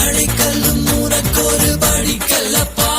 தடை கல்லும் உனக்கொரு படிக்கல்லப்பா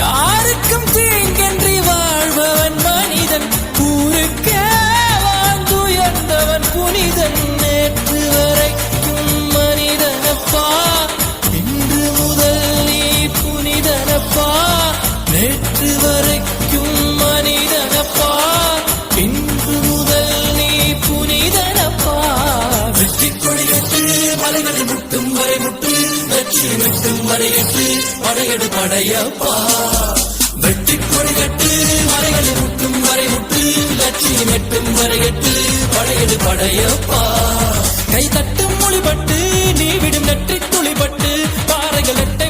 யாருக்கும் தீங்கன்றி வாழ்பவன் மனிதன் ஊருக்கே வாழ்ந்துயர்ந்தவன் புனிதன் நேற்று வரைக்கும் மனிதனப்பா இன்று முதல் நீ புனிதனப்பா. நேற்று வரைக்கும் மனிதனப்பா இன்று முதல் நீ புனிதனப்பா. வெற்றி கொடிகட்டு மலைகளை முட்டும் வரை முட்டும் வெற்றி வெட்டும் வரை எட்டு படையப்பா. வெற்றி கொடிகட்டு மலைகளை முட்டும் வரை லட்சியம் எட்டும் வரை படையடு படையப்பா. கை தட்டும் மொழிபட்டு நீ விடும் நெற்றி துளிபட்டு பாறைகள் எட்டை